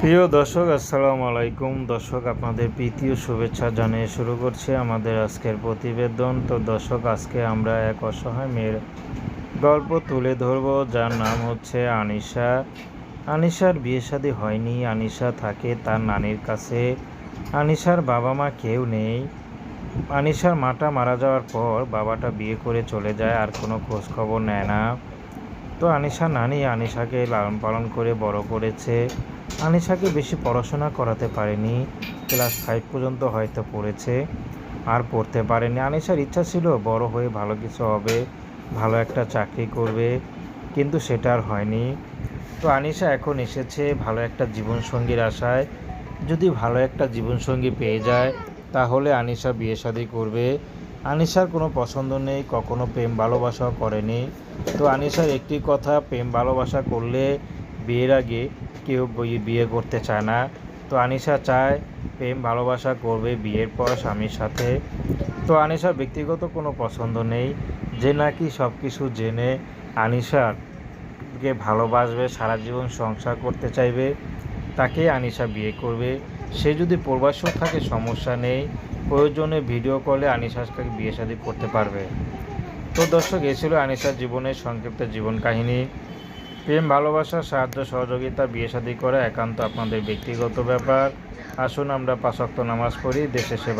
প্রিয় দর্শক, আসসালামু আলাইকুম। দর্শক, আপনাদের প্রীতি ও শুভেচ্ছা জানিয়ে শুরু করছি আমাদের আজকের প্রতিবেদন। তো দর্শক, আজকে আমরা এক অসহায় মেয়ের গল্প তুলে ধরব, যার নাম হচ্ছে আনিশা। আনিশার বিয়ে শাদী হয়নি। আনিশা থাকে তার নানির কাছে। আনিশার বাবা মা কেউ নেই। আনিশার মাটা মারা যাওয়ার পর বাবাটা বিয়ে করে চলে যায়, আর কোনো খোঁজ খবর নেয় না। তো আনিশা নানি আনিশাকে লালন পালন করে বড় করেছে। আনিশাকে বেশি পড়াশোনা করাতে পারেনি। ক্লাস ফাইভ পর্যন্ত হয়তো পড়েছে। আর পড়তে পারেনি। আনিশার ইচ্ছা ছিল, বড় হয়ে ভালো কিছু হবে, ভালো একটা চাকরি করবে, কিন্তু সেটা আর হয়নি। তো আনিশা এখন এসেছে ভালো একটা জীবনসঙ্গীর আশায়। যদি ভালো একটা জীবনসঙ্গী পেয়ে যায়, তাহলে আনিশা বিয়ে শাদী করবে। আনিশার কোনো পছন্দ নেই, কখনো প্রেম ভালোবাসাও করেনি। তো আনিশার একটি কথা, প্রেম ভালোবাসা করলে বিয়ের আগে কেউ বিয়ে করতে চায় না। তো আনিশা চায় প্রেম ভালোবাসা করবে বিয়ের পর স্বামীর সাথে। তো আনিশার ব্যক্তিগত কোনো পছন্দ নেই, যে নাকি সব কিছু জেনে আনিশাকে ভালোবাসবে, সারা জীবন সংসার করতে চাইবে, তাকে আনিশা বিয়ে করবে। সে যদি প্রবাসেও থাকে, সমস্যা নেই। প্রয়োজনে ভিডিও কলে আনিশাকে বিয়ে শাদী করতে পারবে। তো দর্শক, এ ছিল আনিসার জীবনের সংক্ষিপ্ত জীবন কাহিনী। প্রেম, ভালোবাসা, সাহায্য, সহযোগিতা, বিয়ে শাদী করা একান্ত আপনাদের ব্যক্তিগত ব্যাপার। আসুন আমরা পাশক্ত নামাজ পড়ি দেশে সেবা